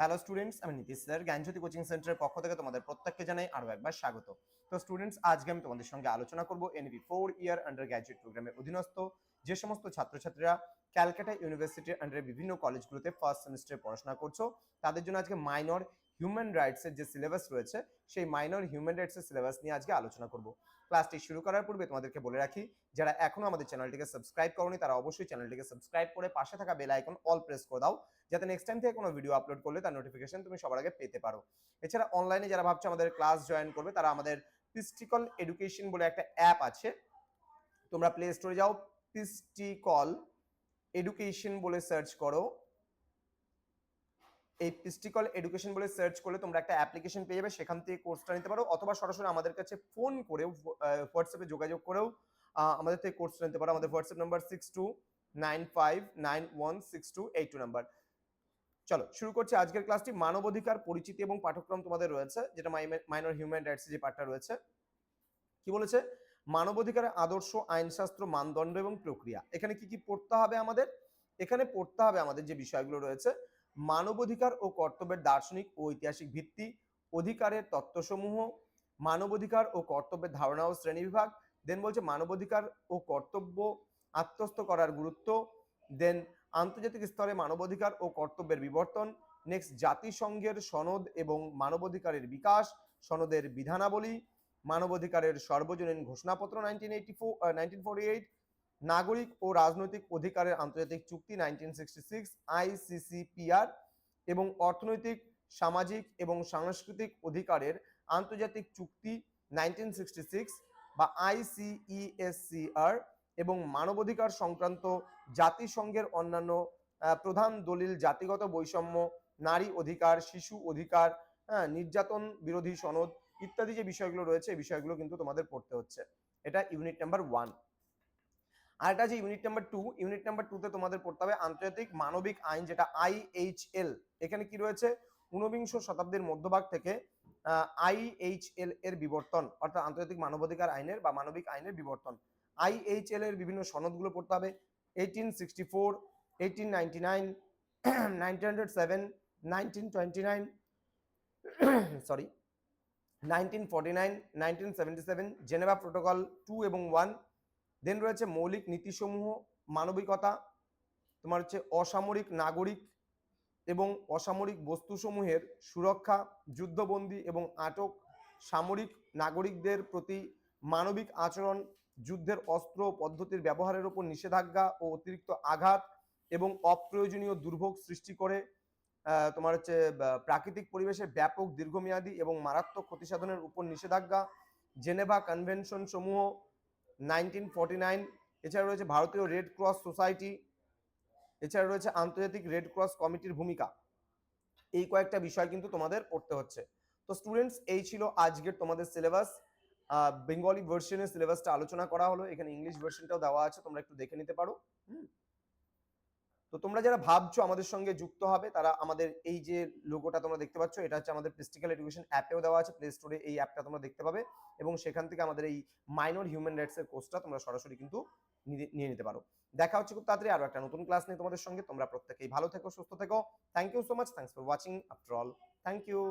Hello students আমি Nitish sir জ্ঞানজ্যোতি coaching সেন্টারের পক্ষ থেকে তোমাদের প্রত্যেককে জানাই আরও একবার স্বাগত। তো স্টুডেন্টস আজকে আমি তোমাদের সঙ্গে আলোচনা করব NB four year under graduate প্রোগ্রামের অধীনস্থ যে সমস্ত ছাত্রছাত্রীরা ক্যালকাটা ইউনিভার্সিটির আন্ডারে বিভিন্ন কলেজগুলোতে ফার্স্ট সেমিস্টারে পড়াশোনা করছ, তাদের জন্য আজকে মাইনর হিউম্যান রাইটসের যে সিলেবাস রয়েছে, সেই মাইনর হিউম্যান রাইটসের সিলেবাস নিয়ে আজকে আলোচনা করব। ক্লাসটি শুরু করার পূর্বে তোমাদেরকে বলে রাখি, যারা এখনও আমাদের চ্যানেলটিকে সাবস্ক্রাইব করনি, তারা অবশ্যই চ্যানেলটিকে সাবস্ক্রাইব করে পাশে থাকা বেল আইকন অল প্রেস করে দাও, যাতে নেক্সট টাইম থেকে কোনো ভিডিও আপলোড করলে তার নোটিফিকেশন তুমি সবার আগে পেতে পারো। এছাড়া অনলাইনে যারা ভাবছ আমাদের ক্লাস জয়েন করবে, তারা আমাদের পিস্টিকল এডুকেশন বলে একটা অ্যাপ আছে। তোমরা প্লে স্টোরে যাও পিস্টিকল এডুকেশন বলে সার্চ করো। এই পিস্টিকল এডুকেশন বলে সার্চ করলে তোমরা একটা অ্যাপ্লিকেশন পেয়ে যাবে, সেখান থেকে কোর্সটা নিতে পারো, অথবা সরাসরি আমাদের কাছে ফোন করেও হোয়াটসঅ্যাপে যোগাযোগ করেও আমাদের থেকে কোর্সটা নিতে পারো। আমাদের WhatsApp number six two nine five nine one six two eight two number চলো, শুরু করছি আজকের ক্লাসটি মানবাধিকার, পরিচিতি এবং পাঠ্যক্রম তোমাদের রয়েছে, যেটা মাইনর হিউম্যান রাইটস যে পার্টটা রয়েছে। কি বলেছে? মানবাধিকারের আদর্শ, আইনশাস্ত্র, মানদণ্ড এবং প্রক্রিয়া। এখানে কি কি পড়তে হবে আমাদের? এখানে পড়তে হবে আমাদের যে বিষয়গুলো রয়েছে মানবাধিকার ও কর্তব্যের দার্শনিক ও ঐতিহাসিক ভিত্তি, অধিকারের তত্ত্বসমূহ, মানবাধিকার ও কর্তব্যের ধারণা ও শ্রেণীবিভাগ দেন বলছে মানবাধিকার ও কর্তব্য আত্মস্থ করার গুরুত্ব দেন আন্তর্জাতিক স্তরে মানবাধিকার ও কর্তব্যের বিবর্তন নেক্সট জাতিসংঘের সনদ এবং মানবাধিকারের বিকাশ, সনদের বিধানাবলী, মানবাধিকারের সর্বজনীন ঘোষণাপত্র nineteen eighty four nineteen forty eight নাগরিক ও রাজনৈতিক অধিকারের আন্তর্জাতিক চুক্তি নাইনটিন সিক্সটি সিক্স এবং অর্থনৈতিক, সামাজিক এবং সাংস্কৃতিক অধিকারের আন্তর্জাতিক চুক্তি নাইনটিন সিক্সটি সিক্স বা আইসিইএসসিআর এবং মানবাধিকার সংক্রান্ত জাতিসংঘের অন্যান্য প্রধান দলিল, জাতিগত বৈষম্য, নারী অধিকার, শিশু অধিকার হ্যাঁ নির্যাতন বিরোধী সনদ ইত্যাদি যে বিষয়গুলো রয়েছে, এই বিষয়গুলো কিন্তু তোমাদের পড়তে হচ্ছে। এটা ইউনিট নাম্বার ওয়ান আর এটা যে unit number two unit number টুতে তোমাদের পড়তে হবে আন্তর্জাতিক মানবিক আইন, যেটা আইএইচএল এখানে কি রয়েছে? ঊনবিংশ শতাব্দীর মধ্যভাগ থেকে আইএইচএল এর বিবর্তন, অর্থাৎ আন্তর্জাতিক মানবাধিকার আইনের বা মানবিক আইনের বিবর্তন। আইএইচএল এর বিভিন্ন সনদগুলো পড়তে হবে। Eighteen sixty four eighteen ninety nine nineteen hundred seven nineteen twenty nine sorry nineteen forty nine nineteen seventy seven Geneva protocol two এবং ওয়ান দেন রয়েছে মৌলিক নীতিসমূহ, মানবিকতা, তোমার হচ্ছে অসামরিক নাগরিক এবং অসামরিক বস্তুসমূহের সুরক্ষা, যুদ্ধবন্দী এবং আটক সামরিক নাগরিকদের প্রতি মানবিক আচরণ, যুদ্ধের অস্ত্র পদ্ধতির ব্যবহারের উপর নিষেধাজ্ঞা ও অতিরিক্ত আঘাত এবং অপ্রয়োজনীয় দুর্ভোগ সৃষ্টি করে তোমার হচ্ছে প্রাকৃতিক পরিবেশের ব্যাপক দীর্ঘমেয়াদী এবং মারাত্মক ক্ষতিসাধনের উপর নিষেধাজ্ঞা, জেনেভা কনভেনশন সমূহ নাইনটিন নাইন, এছাড়া রয়েছে ভারতীয় রেড ক্রস সোসাইটি এছাড়া রয়েছে আন্তর্জাতিক রেড ক্রস কমিটির ভূমিকা। এই কয়েকটা বিষয় কিন্তু তোমাদের পড়তে হচ্ছে। তো স্টুডেন্টস এই ছিল আজকের তোমাদের সিলেবাস বেঙ্গলি ভার্সনের সিলেবাসটা আলোচনা করা হলো। এখানে ইংলিশ ভার্সনটাও দেওয়া আছে, তোমরা একটু দেখে নিতে পারো। হুম। তো তোমরা যারা ভাবছ আমাদের সঙ্গে যুক্ত হবে, তারা আমাদের এই যে লোগোটা তোমরা দেখতে পাচ্ছ, এটা হচ্ছে আমাদের প্রেস্টিক্যাল এডুকেশন অ্যাপেও দেওয়া আছে প্লে স্টোরে এই অ্যাপটা তোমরা দেখতে পাবে এবং সেখান থেকে আমাদের এই মাইনর হিউম্যান রাইটসের কোর্সটা তোমরা সরাসরি কিন্তু নিয়ে- নিতে পারো। দেখা হচ্ছে খুব তাড়াতাড়ি আরও একটা নতুন ক্লাস নিয়ে তোমাদের সঙ্গে। তোমরা প্রত্যেকেই ভালো থেকো, সুস্থ থেকো। Thank you so much thanks for watching after all thank you